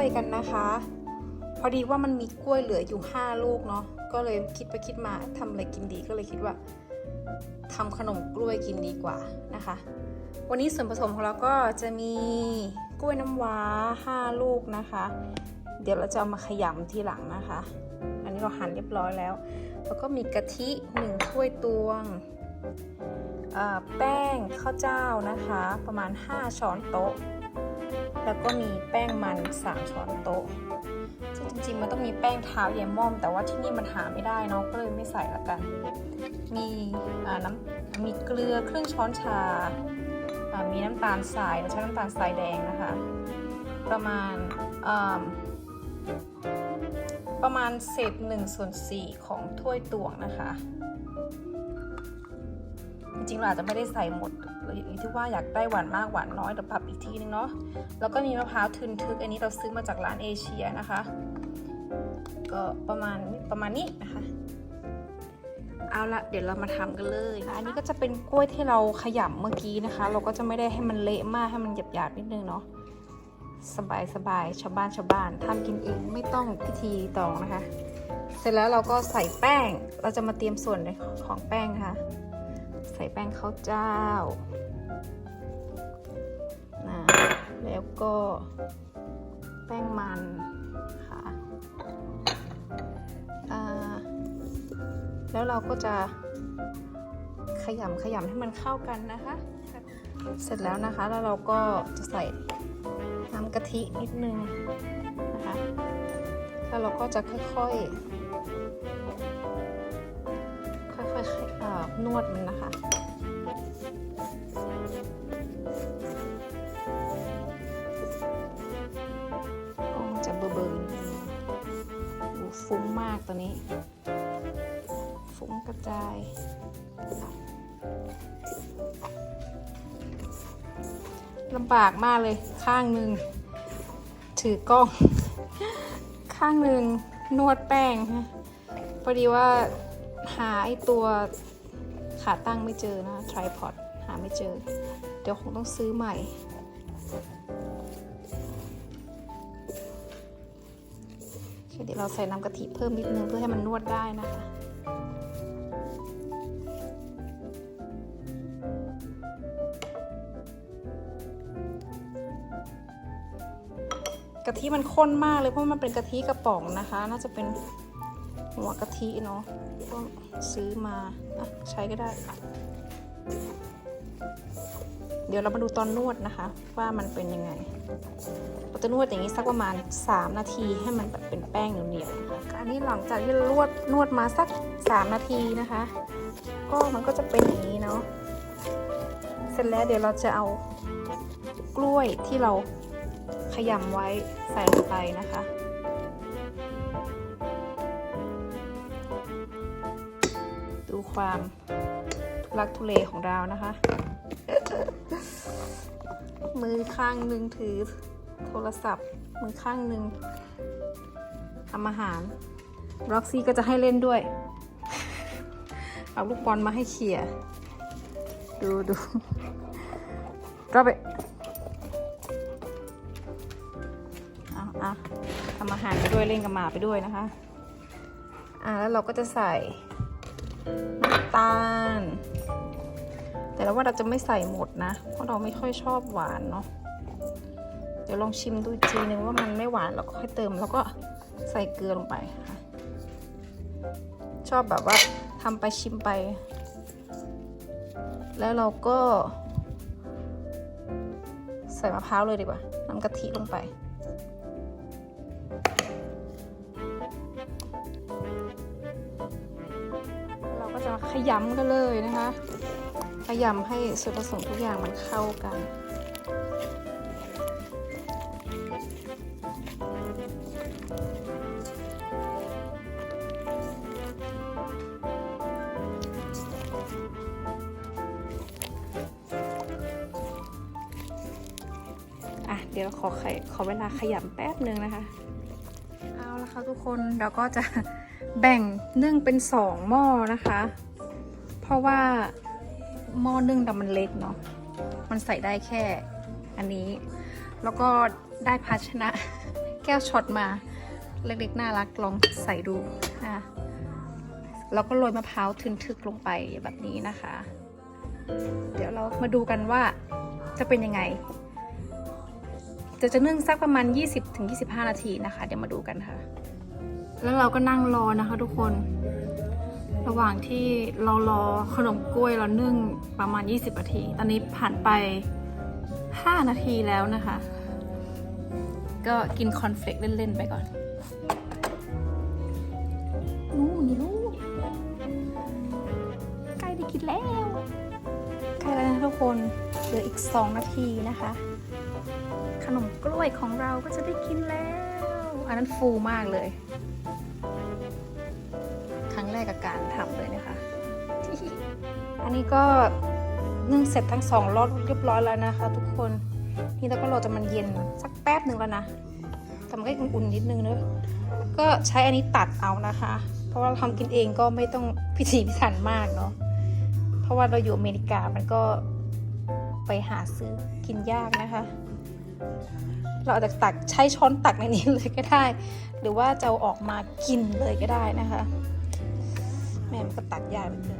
วยกันนะคะ พอดีว่ามันมีกล้วยเหลืออยู่ 5 ลูกเนาะก็เลยคิดไปคิดมาทำอะไรกินดีก็เลยคิดว่าทำขนมกล้วยกินดีกว่านะคะ วันนี้ส่วนผสมของเราก็จะมีกล้วยน้ำว้า 5 ลูกนะคะ เดี๋ยวเราจะเอามาขยำทีหลังนะคะ อันนี้เราหั่นเรียบร้อยแล้ว แล้วก็มีกะทิ1ถ้วยตวงแป้งข้าวเจ้านะคะ ประมาณ 5 ช้อนโต๊ะ แล้วก็มีแป้งมัน 3 ช้อนโต๊ะซึ่งจริงๆ มันต้องมีแป้งเท้าเยายม่อม แต่ว่าที่นี่มันหาไม่ได้เนาะก็เลยไม่ใส่ละกัน มีน้ำมีเกลือครึ่งช้อนชา มีน้ำตาลทรายเราใช้น้ำตาลทรายแดงนะคะ ประมาณประมาณเศษหนึ่งส่วนสี่ของถ้วยตวงนะคะ จริงๆเราอาจจะไม่ได้ใส่หมดอยู่ที่ว่าอยากได้หวานมากหวานน้อยเดี๋ยวปรับอีกทีนึงเนาะแล้วก็มีมะพร้าวทึนทึกอันนี้เราซื้อมาจากร้านเอเชียนะคะ ก็ประมาณประมาณนี้นะคะเอาละเดี๋ยวเรามาทำกันเลยอันนี้ก็จะเป็นกล้วยที่เราขยำเมื่อกี้นะคะ เราก็จะไม่ได้ให้มันเละมากให้มันหยาบๆนิดนึงเนาะสบายสบายชาวบ้านชาวบ้านทำกินเองไม่ต้องพิธีตองนะคะ เสร็จแล้วเราก็ใส่แป้งเราจะมาเตรียมส่วนของแป้งค่ะ ส่แป้งข้าวเจ้านะแล้วก็แป้งมันค่ะอ่าแล้วเราก็จะขยำขยำให้มันเข้ากันนะคะ เสร็จแล้วนะคะแล้วเราก็จะใส่น้ำกะทินิดนึงนะคะ แล้วเราก็จะค่อยๆ นวดมันนะคะก็จะเบอร์เบอร์ฟุ้งมากตัวนี้ ฟุ้งกระจายลำบากมากเลยข้างหนึ่งถือกล้อง ข้างหนึ่งนวดแป้งพอดีว่า หาไอตัวขาตั้งไม่เจอนะ tripod หาไม่เจอ เดี๋ยวคงต้องซื้อใหม่ เดี๋ยวเราใส่น้ำกะทิเพิ่มนิดนึงเพื่อให้มันนวดได้นะคะกะทิมันข้นมากเลยเพราะมันเป็นกะทิกระป๋องนะคะ น่าจะเป็น หัวกะทิเนาะก็ซื้อมาอะใช้ก็ได้ เดี๋ยวเรามาดูตอนนวดนะคะ ว่ามันเป็นยังไงเราจะนวดอย่างนี้สักประมาณ 3 นาทีให้มันแบบเป็นแป้งเหนียวๆนะคะอันนี้หลังจากที่เรานวดนวดมาสัก 3 นาทีนะคะ ก็มันก็จะเป็นอย่างนี้เนาะเสร็จแล้วเดี๋ยวเราจะเอากล้วยที่เราขยำไว้ใส่ลงไปนะคะ ความทุลักทุเลของเรานะคะ มือข้างหนึ่งถือโทรศัพท์ มือข้างหนึ่งทำอาหารร็อกซี่ก็จะให้เล่นด้วย เอาลูกบอลมาให้เขี่ยดูดูก็ไปอะอะทำอาหารไปด้วยเล่นกับหมาไปด้วยนะคะ อะแล้วเราก็จะใส่ น้ำตาล แต่เราว่าเราจะไม่ใส่หมดนะ เพราะเราไม่ค่อยชอบหวานเนาะเดี๋ยวลองชิมดูอีกทีนึงว่ามันไม่หวานเราก็ค่อยเติม แล้วก็ใส่เกลือลงไปค่ะ ชอบแบบว่าทำไปชิมไป แล้วเราก็ ใส่มะพร้าวเลยดีกว่าน้ำกะทิลงไป ขยำกันเลยนะคะ ขยำให้ส่วนผสมทุกอย่างมันเข้ากันอะเดี๋ยวขอไขขอเวลาขยำแป๊บหนึ่งนะคะ เอาละค่ะทุกคนเราก็จะแบ่งนึ่งเป็นสองหม้อนะคะ ราะว่าหม้อนึ่งแต่มันเล็กเนาะมันใส่ได้แค่อันนี้ แล้วก็ได้ภาชนะแก้วช็อตมา เล็กๆน่ารักลองใส่ดูนะแล้วก็โรยมะพร้าวทึนทึกลงไปแบบนี้นะคะ เดี๋ยวเรามาดูกันว่าจะเป็นยังไง จะจะนึ่งสักประมาณ 20-25 นาทีนะคะ เดี๋ยวมาดูกันค่ะ แล้วเราก็นั่งรอนะคะทุกคน ระหว่างที่เรารอขนมกล้วยเรานึ่งประมาณ 20 นาที ตอนนี้ผ่านไป 5 นาทีแล้วนะคะ ก็กินคอนเฟลกเล่น ๆ ไปก่อนนู่นนี่ลูกใกล้ได้กินแล้ว ใกล้แล้วนะทุกคน เหลืออีก 2 นาทีนะคะ ขนมกล้วยของเราก็จะได้กินแล้ว อันนั้นฟูมากเลยครั้งแร กกับการทำเลยนะคะ อันนี้ก็นึ่งเสร็จทั้งสองรอบเรียบร้อยแล้วนะคะ ทุกคนนี่แล้วก็รอจะมันเย็นสักแป๊บหนึ่งแล้วนะแต่มันก็ยังอุ่นนิดนึงเนอะก็ใช้อันนี้ตัดเอานะคะ เพราะว่าเราทำกินเองก็ไม่ต้องพิถีพิถันมากเนาะเพราะว่าเราอยู่อเมริกามันก็ไปหาซื้อกินยากนะคะ เราอาจจะตักใช้ช้อนตักในนี้เลยก็ได้ หรือว่าจะเอาออกมากินเลยก็ได้นะคะ แม่มันก็ตักยากเหลือเกิน